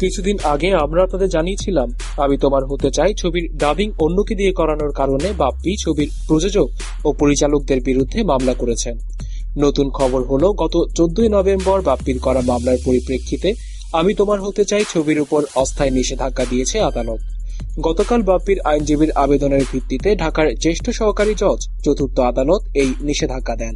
কিছুদিন আগে আমরা আপনাদের জানিয়েছিলাম, আমি তোমার হতে চাই ছবির ডাবিং অন্যকে দিয়ে করানোর কারণে বাপ্পি ছবির প্রযোজক ও পরিচালকদের বিরুদ্ধে মামলা করেছেন। নতুন খবর হলো, গত চোদ্দই নভেম্বর বাপ্পির করা মামলার পরিপ্রেক্ষিতে আমি তোমার হতে চাই ছবির উপর অস্থায়ী নিষেধাজ্ঞা দিয়েছে আদালত। গতকাল বাপ্পির আইনজীবীর আবেদনের ভিত্তিতে ঢাকার জ্যেষ্ঠ সহকারী জজ চতুর্থ আদালত এই নিষেধাজ্ঞা দেন।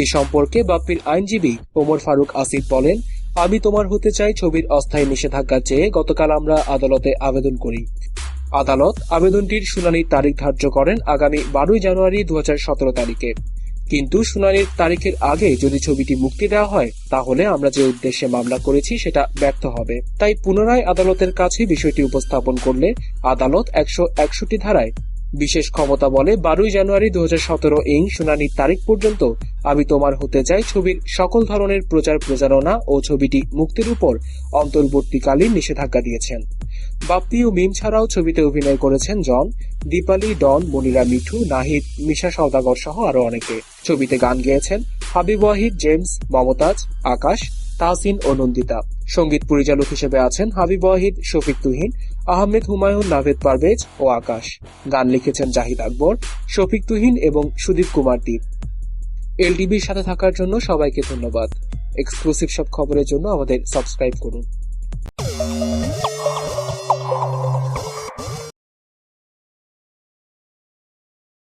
এই সম্পর্কে বাপ্পির আইনজীবী ওমর ফারুক আসিফ বলেন আমি তোমার হতে চাই ছবির অস্থায়ী নিষেধাজ্ঞা চেয়ে গতকাল আমরা আদালতে আবেদন করি। আদালত আবেদনটির শুনানির তারিখ ধার্য করেন আগামী বারোই জানুয়ারি দু হাজার সতেরো তারিখে। কিন্তু শুনানির তারিখের আগে যদি ছবিটি মুক্তি দেওয়া হয়, তাহলে আমরা যে উদ্দেশ্যে মামলা করেছি সেটা ব্যর্থ হবে। তাই পুনরায় আদালতের কাছে বিষয়টি উপস্থাপন করলে আদালত একশো একষট্টি ধারায় বিশেষ ক্ষমতা বলে বারোই জানুয়ারি দু সতেরো ইং শুনানির তারিখ পর্যন্ত আমি তোমার হতে চাই ছবির সকল ধরনের প্রচার প্রচারণা ও ছবিটি মুক্তির উপর অন্তর্বর্তীকালীন নিষেধাজ্ঞা দিয়েছেন। বাপ্পি ও মিম ছাড়াও ছবিতে অভিনয় করেছেন জন, দীপালি, ডন, মনিরা, মিঠু, নাহিদ, মিশা সওদাগর সহ আরও অনেকে। ছবিতে গান গেয়েছেন হাবিব ওয়াহিদ, জেমস, মমতাজ, আকাশ, তাহসিন ও নন্দিতা। সংগীত পরিচালক হিসেবে আছেন হাবিব ওয়াহিদ, শফিক তুহিন, আহমেদ হুমায়ুন, নাভেদ পারভেজ ও আকাশ। গান লিখেছেন জাহিদ আকবর, শফিক তুহিন এবং সুদীপ কুমার দ্বীপ এলটিভির সাথে থাকার জন্য সবাইকে ধন্যবাদ। এক্সক্লুসিভ সব খবরের জন্য আমাদের সাবস্ক্রাইব করুন।